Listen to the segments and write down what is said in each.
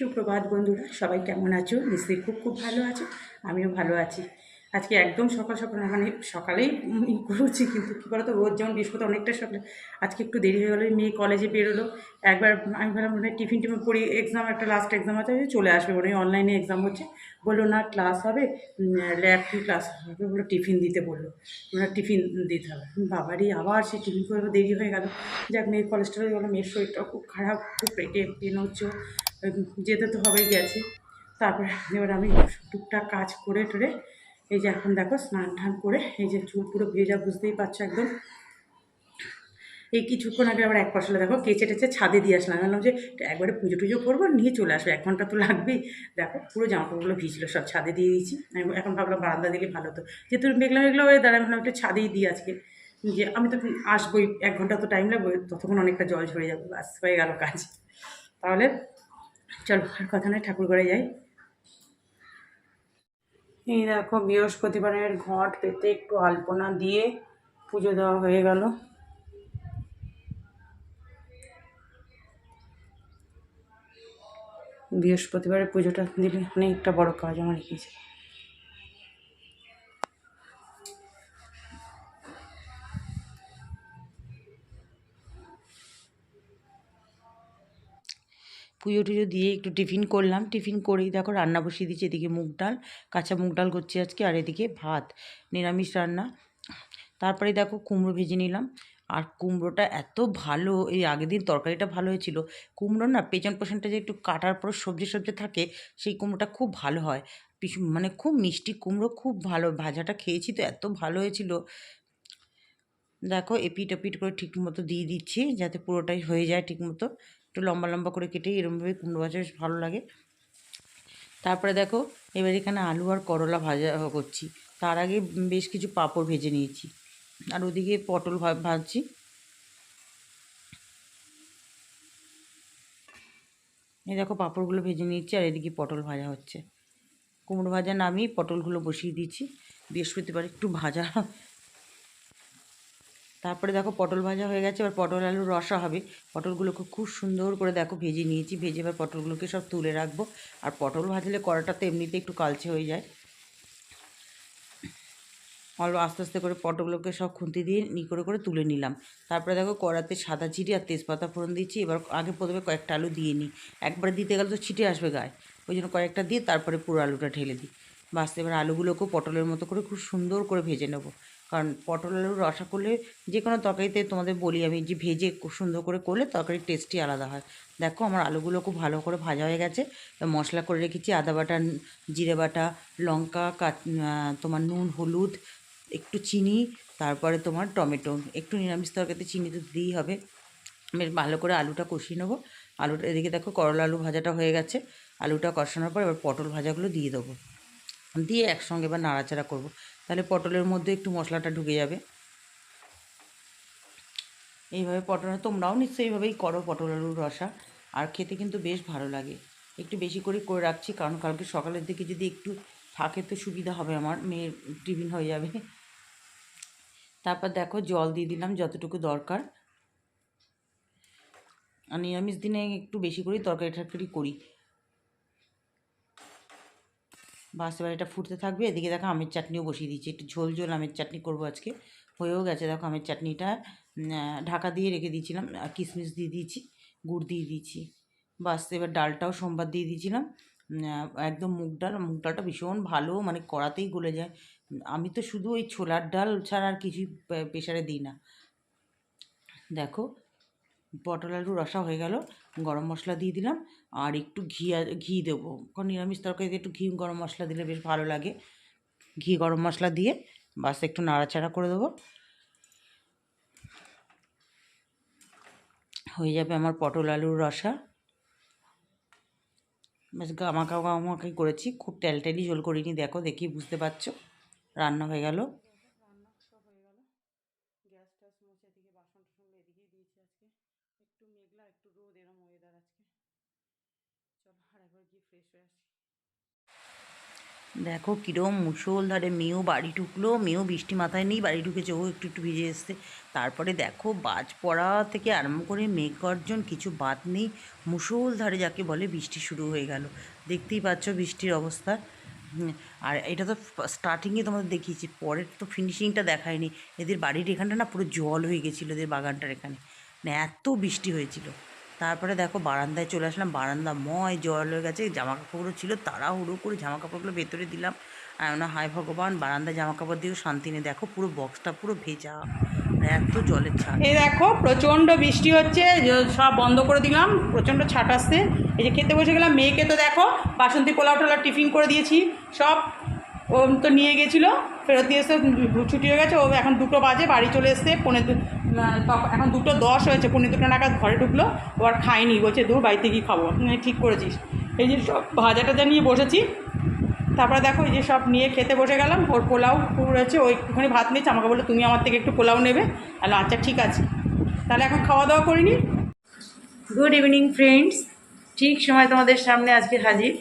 সুপ্রভাত বন্ধুরা, সবাই কেমন আছো? নিশ্চয়ই খুব খুব ভালো আছো, আমিও ভালো আছি। আজকে একদম সকাল সকাল মানে সকালেই করেছি, কিন্তু কী বলতো, রোজ যেমন বৃহস্পতি অনেকটা সকালে, আজকে একটু দেরি হয়ে গেলো মেয়ে কলেজে বেরোলো। একবার আমি ভাবলাম মনে টিফিন টিফিন পড়ি এক্সাম একটা লাস্ট এক্সাম আছে চলে আসবে, মনে অনলাইনে এক্সাম হচ্ছে। বলল, না ক্লাস হবে ল্যাব কি ক্লাস হবে? বলল, টিফিন দিতে বলল। ওনার টিফিন দিতে হবে। বাবারই আবার সে টিফিন করে দেরি হয়ে গেল? যাক, মেয়ে কলেজটা হয়ে গেলো, মেয়ের শরীরটা খুব খারাপ, খুব পেটে পেন হচ্ছে। যেতে তো হবেই গেছে। তারপরে এবার আমি টুকটাক কাজ করে টরে এই যে এখন দেখো স্নান টান করে এই যে চুল পুরো ভেজা বুঝতেই পারছ একদম। এই কিছুক্ষণ আগে আবার এক ফসলে দেখো কেচে টেচে ছাদে দিয়ে আসলাম। বললাম যে একবারে পুজো টুজো করব, নিয়ে চলে আসবে, এক ঘণ্টা তো লাগবেই। দেখো পুরো জামা কাপড়গুলো ভিজলো, সব ছাদে দিয়ে দিয়েছি। এখন ভাবলাম বারান্দা দিলে ভালো হতো। যেহেতু মেঘলা মেঘলা হয়ে দাঁড়ায় ভাবলাম একটু ছাদেই দিই আজকে। যে আমি তো আসবোই, এক ঘণ্টা তো টাইম লাগবে, ততক্ষণ অনেকটা জল ঝরে যাবে বাস হয়ে গেল কাজ। তাহলে চলো, আর কথা নয় ঠাকুর ঘরে যাই। এই দেখো, বৃহস্পতিবারের ঘট পেতে একটু আলপনা দিয়ে পুজো দেওয়া হয়ে গেল। বৃহস্পতিবারের পুজোটা দিলে অনেকটা বড় কাজ আমার রেখেছে পুজো টুজো দিয়ে একটু টিফিন করলাম। টিফিন করেই দেখো রান্না বসিয়ে দিচ্ছি এদিকে মুগ ডাল, কাঁচা মুগ ডাল করছি আজকে, আর এদিকে ভাত, নিরামিষ রান্না। তারপরে দেখো কুমড়ো ভেজে নিলাম। আর কুমড়োটা এত ভালো, এই আগের দিন তরকারিটা ভালো হয়েছিল। কুমড়ো না পেছন পোষণটা যে একটু কাটার পর সবজি সবজি থাকে, সেই কুমড়োটা খুব ভালো হয়। মানে খুব মিষ্টি কুমড়ো, খুব ভালো। ভাজাটা খেয়েছি তো এত ভালো হয়েছিল। দেখো এপিট এপিট করে ঠিক মতো দিয়ে দিচ্ছি, যাতে পুরোটাই হয়ে যায় ঠিক মতো একটু লম্বা লম্বা করে কেটে এরমভাবে কুমড়ো ভাজা বেশ ভালো লাগে। তারপরে দেখো, এবার এখানে আলু আর করলা ভাজা করছি। তার আগে বেশ কিছু পাঁপড় ভেজে নিয়েছি। আর ওদিকে পটল ভাজছি। এই দেখো, পাঁপড়গুলো ভেজে নিচ্ছি আর এদিকে পটল ভাজা হচ্ছে। কুমড়ো ভাজা নামিয়ে পটলগুলো বসিয়ে দিচ্ছি বৃহস্পতিবার একটু ভাজা তারপরে দেখো পটল ভাজা হয়ে গেছে, এবার পটল আলুর রসা হবে। পটলগুলোকে খুব সুন্দর করে দেখো ভেজে নিয়েছি, ভেজে এবার পটলগুলোকে সব তুলে রাখব। আর পটল ভাজলে কড়াটা তো এমনিতে একটু কালচে হয়ে যায়। অল্প আস্তে আস্তে করে পটলগুলোকে সব খুন্তি দিয়ে নি করে করে তুলে নিলাম। তারপরে দেখো কড়াতে সাদা চিড়ি আর তেজপাতা ফোড়ন দিচ্ছি এবার আগে প্রথমে কয়েকটা আলু দিয়ে নিই। একবারে দিতে গেলে তো ছিটে আসবে গায়ে, ওই জন্য কয়েকটা দিয়ে তারপরে পুরো আলুটা ঢেলে দিই। বাস, এবার আলুগুলোকেও পটলের মতো করে খুব সুন্দর করে ভেজে নেব। কারণ পটল আলুর রসা করলে যে কোনো তরকারিতে তোমাদের বলি আমি যে ভেজে সুন্দর করে করলে তরকারির টেস্টই আলাদা হয়। দেখো আমার আলুগুলো খুব ভালো করে ভাজা হয়ে গেছে। মশলা করে রেখেছি আদা বাটা, জিরে বাটা, লঙ্কা তোমার নুন, হলুদ, একটু চিনি, তারপরে তোমার টমেটো। একটু নিরামিষ তরকারিতে চিনি তো দিতেই হবে। বেশ ভালো করে আলুটা কষিয়ে নেব। আলুটা এদিকে দেখো করলা আলু ভাজাটা হয়ে গেছে। আলুটা কষানোর পর এবার পটল ভাজাগুলো দিয়ে দেবো। দিয়ে একসঙ্গে এবার নাড়াচাড়া করব। তাহলে পটলের মধ্যে একটু মশলাটা ঢুকে যাবে। এইভাবে পটল, তোমরাও নিশ্চয়ই এইভাবেই করো পটল আলুর রসা। আর খেতে কিন্তু বেশ ভালো লাগে। একটু বেশি করে করে রাখছি, কারণ কালকে সকালের দিকে যদি একটু থাকে তো সুবিধা হবে আমার, মেয়ের টিফিন হয়ে যাবে। তারপর দেখো জল দিয়ে দিলাম যতটুকু দরকার। আর নিরামিষ দিনে একটু বেশি করেই তরকারি টরকারি করি। বাস এবার এটা ফুটতে থাকবে। এদিকে দেখো আমের চাটনিও বসিয়ে দিচ্ছি একটু ঝোল ঝোল আমের চাটনি করব আজকে। হয়েও গেছে। দেখো আমের চাটনিটা ঢাকা দিয়ে রেখে দিয়েছিলাম। আর কিশমিশ দিয়ে দিয়েছি, গুড় দিয়ে দিয়েছি। বাস, এবার ডালটাও সোমবার দিয়ে দিয়েছিলাম। একদম মুগ ডাল। মুগ ডালটা ভীষণ ভালো মানে কড়াতেই গলে যায়। আমি তো শুধু ওই ছোলার ডাল ছাড়া আর কিছুই প্রেশারে দিই না। দেখো পটল আলু রসা হয়ে গেল, গরম মশলা দিয়ে দিলাম, আর একটু ঘি ঘি দেবো। কারণ নিরামিষ তরকারিতে একটু ঘি, গরম মশলা দিলে বেশ ভালো লাগে। ঘি, গরম মশলা দিয়ে বাস একটু নাড়াচাড়া করে দেবো। হয়ে যাবে আমার পটল আলুর রসা। বেশ গামাকা গামাকাই করেছি, খুব টেলটেলি ঝোল করিনি, দেখো দেখি, বুঝতে পারছ? রান্না হয়ে গেল রান্না সব হয়ে গেল গ্যাস ট্যাস মুছে এদিকে বাসন টাসন এদিকেই দিয়েছি আজকে একটু মেঘলা একটু রোদ এরম ওয়েদার আজকে চলো আর একবার গিয়ে ফ্রেশ হয়ে আসি? দেখো কিরম মুসলধারে মেয়েও বাড়ি ঢুকলো, মেয়েও বৃষ্টি মাথায় নেই, বাড়ি ঢুকেছে, ও একটু একটু ভিজে এসছে। তারপরে দেখো বাজ পড়া থেকে আরম্ভ করে মেঘ গর্জন, কিছু বাদ নেই মুসলধারে যাকে বলে বৃষ্টি শুরু হয়ে গেল। দেখতেই পাচ্ছ বৃষ্টির অবস্থা। আর এটা তো স্টার্টিংয়ে তোমাদের দেখিয়েছি, পরের তো ফিনিশিংটা দেখায়নি। এদের বাড়ির এখানটা না পুরো জল হয়ে গেছিল, এদের বাগানটার এখানে। না এত বৃষ্টি হয়েছিল। তারপরে দেখো বারান্দায় চলে আসলাম, বারান্দা ময়, জল হয়ে গেছে জামা কাপড়গুলো ছিল, তাড়াহুড়ো করে জামা কাপড়গুলো ভেতরে দিলাম। আর না হায় ভগবান, বারান্দায় জামা কাপড় দিয়েও শান্তি নেই। দেখো পুরো বক্সটা পুরো ভেজা এত জলের ছাড় এই দেখো, প্রচণ্ড বৃষ্টি হচ্ছে সব বন্ধ করে দিলাম, প্রচণ্ড ছাট আসছে। এই যে খেতে বসে গেলাম, মেয়েকে তো দেখো, বাসন্তী পোলাও টোলাও টিফিন করে দিয়েছি, সব ও তো নিয়ে গেছিল, ফেরত দিয়ে এসে ছুটি হয়ে গেছে, ও এখন দুটো বাজে, বাড়ি চলে এসছে পনেরো এখন দুটো দশ হয়েছে পনেরো দুটো নাগাদ ঘরে ঢুকলো, ও আর খায়নি, বলছে দূর বাড়িতে গিয়ে খাব ঠিক করেছিস। এই যে সব ভাজা টাজা নিয়ে বসেছি, তারপরে দেখো এই যে সব নিয়ে খেতে বসে গেলাম, ওর পোলাও রয়েছে ও একটুখানি ভাত নিয়েছে, আমাকে বলল, তুমি আমার থেকে একটু পোলাও নেবে? তাহলে আচ্ছা ঠিক আছে। তাহলে এখন খাওয়া দাওয়া করিনি। গুড ইভিনিং ফ্রেন্ডস ঠিক সময় তোমাদের সামনে আজকে হাজির।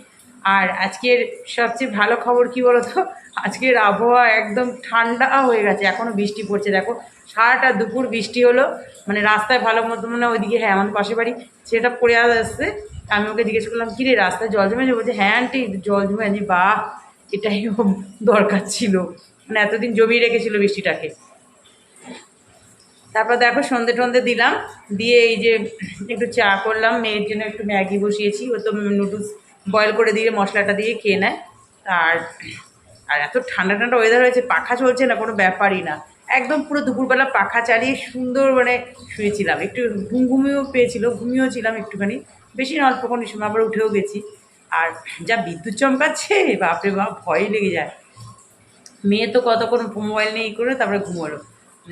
আর আজকের সবচেয়ে ভালো খবর কি বলো তো আজকের আবহাওয়া একদম ঠান্ডা হয়ে গেছে এখনও বৃষ্টি পড়ছে। দেখো, সারাটা দুপুর বৃষ্টি হলো মানে রাস্তায় ভালো মতো মানে ওইদিকে হ্যাঁ আমাদের পাশে বাড়ি সেটা পড়ে আসছে। আমি ওকে জিজ্ঞেস করলাম, কি রে, রাস্তায় জল জমেছে? বলছে হ্যাঁ আন্টি জল জমে আছে বাহ, এটাই দরকার ছিল। মানে এতদিন জমিয়ে রেখেছিল বৃষ্টিটাকে। তারপর দেখো, সন্ধে টন্ধে দিলাম, দিয়ে এই যে একটু চা করলাম, মেয়ের জন্য একটু ম্যাগি বসিয়েছি। ও তো নুডলস বয়েল করে দিয়ে, মশলাটা দিয়ে খেয়ে নেয়। আর আর এত ঠান্ডা ঠান্ডা ওয়েদার হয়েছে, পাখা চলছে না, কোনো ব্যাপারই না। একদম পুরো দুপুরবেলা পাখা চালিয়ে সুন্দর মানে শুয়েছিলাম। একটু ঘুম ঘুমিয়েও পেয়েছিল, ঘুমিয়েও ছিলাম একটুখানি। বেশি না অল্পক্ষণ সময়, আবার উঠেও গেছি। আর যা বিদ্যুৎ চমকাচ্ছে, বাপরে বাপ ভয় লেগে যায়। মেয়ে তো কতক্ষণ মোবাইল নিয়ে ই করে, তারপরে ঘুমোলো।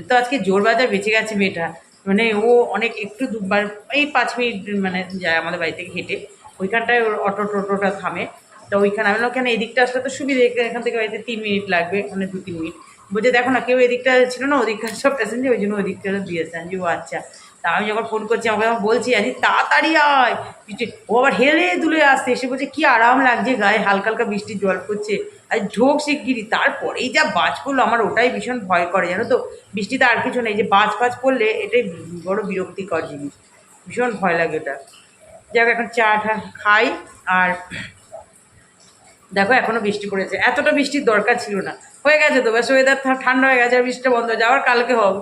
তো আজকে জোর বাজার বেঁচে গেছে মেয়েটা। মানে ও অনেক, একটু দুবার, এই পাঁচ মিনিট মানে যায় আমাদের বাড়ি থেকে হেঁটে। ওইখানটায় ওর অটো টোটোটা থামে। তো ওইখানে আমি ওখানে এদিকটা আসলে তো সুবিধে? এখান থেকে বাড়িতে তিন মিনিট লাগবে মানে দু তিন মিনিট। বলছে, দেখো না, কেউ এদিকটা ছিল না, ওদিককার সব প্যাসেঞ্জার ওই জন্য ওদিকটা দিয়েছে আমি ও আচ্ছা। তা আমি যখন ফোন করছি, আমাকে যখন বলছি আজ তাড়াতাড়ি আয়। বৃষ্টি ও আবার হেলে দুলে আসতে এসে বলছে, কি আরাম লাগছে গায়ে, হালকা হালকা বৃষ্টির জল পড়ছে। আর, ঝোঁক শিগগিরি তারপরেই যা বাজ পড়ল, আমার ওটাই ভীষণ ভয় করে, জানো তো? বৃষ্টিতে আর কিছু নেই, যে বাজ বাজ পড়লে এটাই বড় বিরক্তিকর জিনিস। ভীষণ ভয় লাগে ওটা। যাক এখন চা খাই আর দেখো, এখনও বৃষ্টি পড়েছে। এতটা বৃষ্টির দরকার ছিল না। হয়ে গেছে তো ব্যাস ওয়েদার ঠান্ডা হয়ে গেছে, আর বৃষ্টিটা বন্ধ হয়ে যাওয়ার কালকে হবে।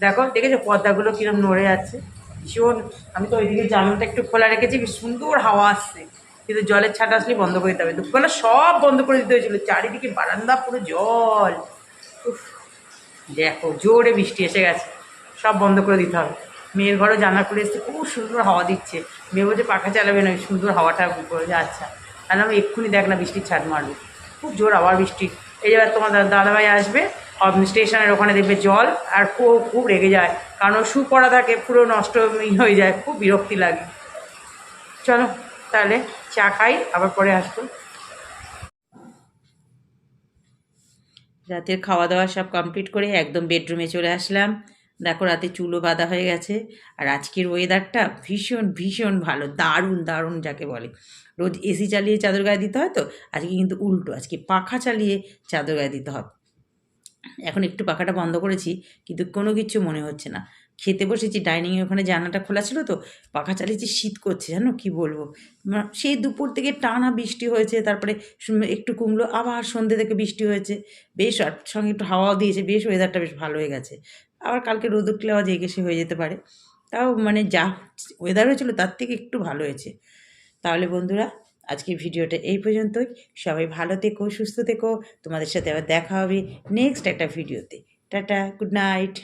দেখো, দেখেছ পর্দাগুলো কিরম নড়ে যাচ্ছে? ভীষণ। আমি তো ওইদিকে জানলাটা একটু খোলা রেখেছি, বেশ সুন্দর হাওয়া আসছে। কিন্তু জলের ছাট আসলে বন্ধ করে দিতে হবে। দুপুরবেলা সব বন্ধ করে দিতে হয়েছিল, চারিদিকে বারান্দা পুরো জল। দেখো, জোরে বৃষ্টি এসে গেছে। সব বন্ধ করে দিতে হবে। মেয়ের ঘরও জানলা খুলে এসছে, খুব সুন্দর হাওয়া দিচ্ছে। মেয়ে বলছে, পাখা চালাবে না সুন্দর হাওয়াটা করে আচ্ছা। তাহলে আমি এক্ষুনি দেখ না বৃষ্টির ছাদ মারবে। খুব জোর আবার বৃষ্টি। এই এবার তোমার দাদাভাই আসবে স্টেশনের ওখানে দেখবে জল, আর খুব খুব রেগে যায়। কারণ শু পড়া থাকে, পুরো নষ্ট হয়ে যায়, খুব বিরক্তি লাগে। চলো, তাহলে চা খাই, আবার পরে আসব। রাতের খাওয়া দাওয়া সব কমপ্লিট করে একদম বেডরুমে চলে আসলাম। দেখো রাতে চুলও বাঁধা হয়ে গেছে আর আজকের ওয়েদারটা ভীষণ ভীষণ ভালো, দারুণ দারুণ যাকে বলে। রোজ এসি চালিয়ে চাদর গায়ে দিতে হয় তো? আজকে কিন্তু উল্টো, আজকে পাখা চালিয়ে চাদর গায়ে দিতে হবে এখন একটু পাখাটা বন্ধ করেছি কিন্তু কোনো কিছু মনে হচ্ছে না। খেতে বসেছি ডাইনিংয়ে ওখানে জানালাটা খোলা ছিল তো, পাখা চালিয়েছি শীত করছে, জানো কি বলব? সেই দুপুর থেকে টানা বৃষ্টি হয়েছে, তারপরে একটু কমলো, আবার সন্ধ্যে থেকে বৃষ্টি হয়েছে। বেশ, আর সঙ্গে একটু হাওয়াও দিয়েছে, বেশ ওয়েদারটা বেশ ভালো হয়ে গেছে। আবার কালকে রোদ উঠলে আবার জেগে সে হয়ে যেতে পারে। তাও মানে যা ওয়েদার হয়েছিল, তার থেকে একটু ভালো হয়েছে। তাহলে বন্ধুরা, আজকের ভিডিওটা এই পর্যন্তই। সবাই ভালো থেকো, সুস্থ থেকো। তোমাদের সাথে আবার দেখা হবে নেক্সট একটা ভিডিওতে। Tata good night